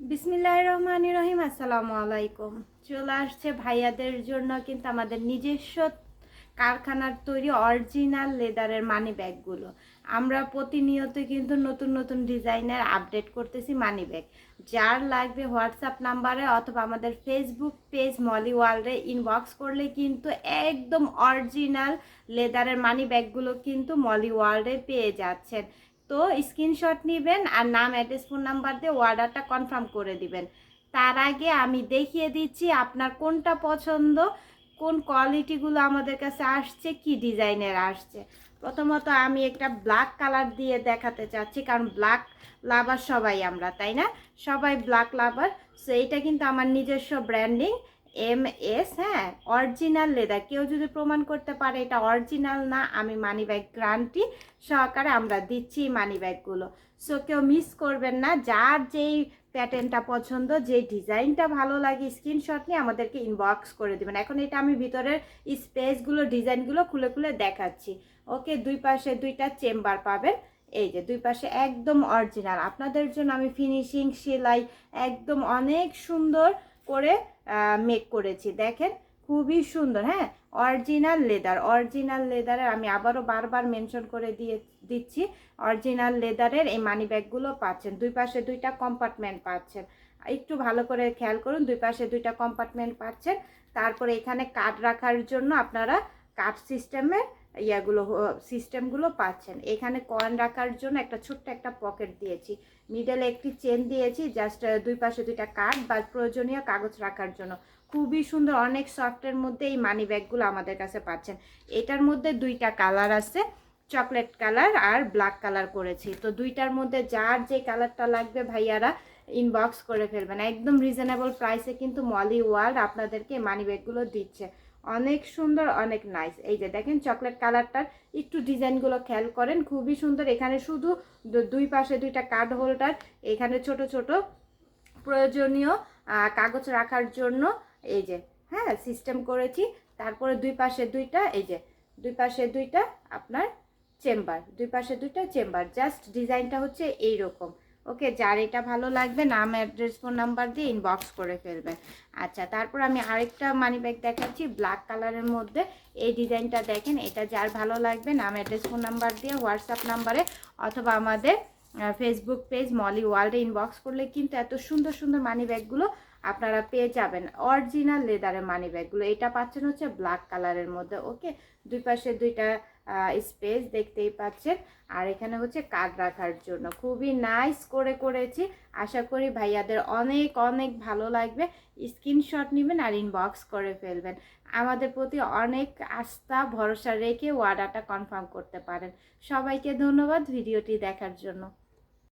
বিসমিল্লাহ রহমান রহিম, আসসালামু আলাইকুম। চলে আসছে ভাইয়াদের জন্য কিন্তু আমাদের নিজস্ব কারখানার তৈরি অরিজিনাল লেদারের মানি ব্যাগগুলো আমরা প্রতিনিয়ত কিন্তু নতুন নতুন ডিজাইনের আপডেট করতেছি মানি ব্যাগ যার লাগবে হোয়াটসঅ্যাপ নাম্বারে অথবা আমাদের ফেসবুক পেজ মলি ওয়ার্ল্ডে ইনবক্স করলে কিন্তু একদম অরিজিনাল লেদারের মানি ব্যাগগুলো কিন্তু মলি ওয়ার্ল্ডে পেয়ে যাচ্ছেন। তো স্ক্রিনশট নেবেন আর নাম অ্যাড্রেস ফোন নাম্বার দিয়ে অর্ডারটা কনফার্ম করে দিবেন। তার আগে আমি দেখিয়ে দিচ্ছি আপনার কোনটা পছন্দ, কোন কোয়ালিটিগুলো আমাদের কাছে আসছে, কি ডিজাইনের আসছে। প্রথমত আমি একটা ব্ল্যাক কালার দিয়ে দেখাতে চাচ্ছি, কারণ ব্ল্যাক লাভার সবাই আমরা, তাই না? সবাই ব্ল্যাক লাভার সো এইটা কিন্তু আমার নিজস্ব ব্র্যান্ডিং এম এস হ্যাঁ অরিজিনাল লেদার কেউ যদি প্রমাণ করতে পারে এটা অরিজিনাল না, আমি মানি ব্যাগ গ্রান্টি সহকারে আমরা দিচ্ছি মানি ব্যাগগুলো সো কেউ মিস করবেন না, যার যেই প্যাটার্নটা পছন্দ যে ডিজাইনটা ভালো লাগে স্ক্রিনশট নিয়ে আমাদেরকে ইনবক্স করে দেবেন। এখন এটা আমি ভিতরের স্পেসগুলো ডিজাইনগুলো খুলে খুলে দেখাচ্ছি। ওকে, দুই পাশে দুইটা চেম্বার পাবেন। এই যে, দুই পাশে একদম অরিজিনাল আপনাদের জন্য আমি ফিনিশিং সেলাই একদম অনেক সুন্দর করে মেক করেছি। দেখেন, খুবই সুন্দর হ্যাঁ? অরিজিনাল লেদার অরিজিনাল লেদারের আমি আবারও বারবার মেনশন করে দিয়ে, দিচ্ছি। অরিজিনাল লেদারের এই মানি ব্যাগগুলো পাচ্ছেন। দুই পাশে দুইটা কম্পার্টমেন্ট পাচ্ছেন। একটু ভালো করে খেয়াল করুন, দুই পাশে দুইটা কম্পার্টমেন্ট পাচ্ছেন। তারপরে এখানে কার্ড রাখার জন্য আপনারা কার্ড সিস্টেমের ইয়াগুলো সিস্টেমগুলো পাচ্ছেন। এখানে কয়েন রাখার জন্য একটা ছোট্ট একটা পকেট দিয়েছি। মিডলে একটি চেন দিয়েছি, জাস্ট দুই পাশে দুইটা কার্ড বা প্রয়োজনীয় কাগজ রাখার জন্য। খুবই সুন্দর, অনেক সফটের মধ্যে এই মানি ব্যাগগুলো আমাদের কাছে পাচ্ছেন। এটার মধ্যে দুইটা কালার আছে, চকলেট কালার আর ব্ল্যাক কালার করেছি। তো দুইটার মধ্যে যার যে কালারটা লাগবে ভাইয়ারা ইনবক্স করে ফেলবেন। একদম রিজনেবল প্রাইসে কিন্তু মলি ওয়ার্ল্ড আপনাদেরকে মানি ব্যাগগুলো দিচ্ছে। অনেক সুন্দর, অনেক নাইস এই যে দেখেন চকলেট কালারটার একটু ডিজাইনগুলো খেয়াল করেন, খুবই সুন্দর। এখানে শুধু দুই পাশে দুইটা কার্ড হোল্ডার এখানে ছোট ছোট প্রয়োজনীয় কাগজ রাখার জন্য এই যে হ্যাঁ সিস্টেম করেছি। তারপরে দুই পাশে দুইটা, এই যে, দুই পাশে দুইটা আপনার চেম্বার দুই পাশে দুইটা চেম্বার জাস্ট ডিজাইনটা হচ্ছে এই রকম ওকে, যার এটা ভালো লাগবে, নাম অ্যাড্রেস ফোন নাম্বার দিয়ে ইনবক্স করে ফেলবেন আচ্ছা তারপর আমি আরেকটা মানি ব্যাগ দেখাচ্ছি ব্ল্যাক কালারের মধ্যে। এই ডিজাইনটা দেখেন, এটা যার ভালো লাগবে, নাম অ্যাড্রেস ফোন নাম্বার দিয়ে হোয়াটসঅ্যাপ নাম্বারে অথবা আমাদের ফেসবুক পেজ মলি ওয়ার্ল্ডে ইনবক্স করলে কিন্তু এত সুন্দর সুন্দর মানি ব্যাগগুলো আপনারা পেয়ে যাবেন অরিজিনাল লেদারের মানি ব্যাগগুলো এটা পাচ্ছেন হচ্ছে ব্ল্যাক কালারের মধ্যে ওকে দুই পাশে দুইটা স্পেস দেখতেই পাচ্ছেন। আর এখানে হচ্ছে কার্ড রাখার জন্য। খুবই নাইস করে করেছি। আশা করি ভাইয়াদের অনেক অনেক ভালো লাগবে। স্ক্রিনশট নেবেন আর ইনবক্স করে ফেলবেন। আমাদের প্রতি অনেক আস্থা, ভরসা রেখে অর্ডারটা কনফার্ম করতে পারেন। সবাইকে ধন্যবাদ ভিডিওটি দেখার জন্য।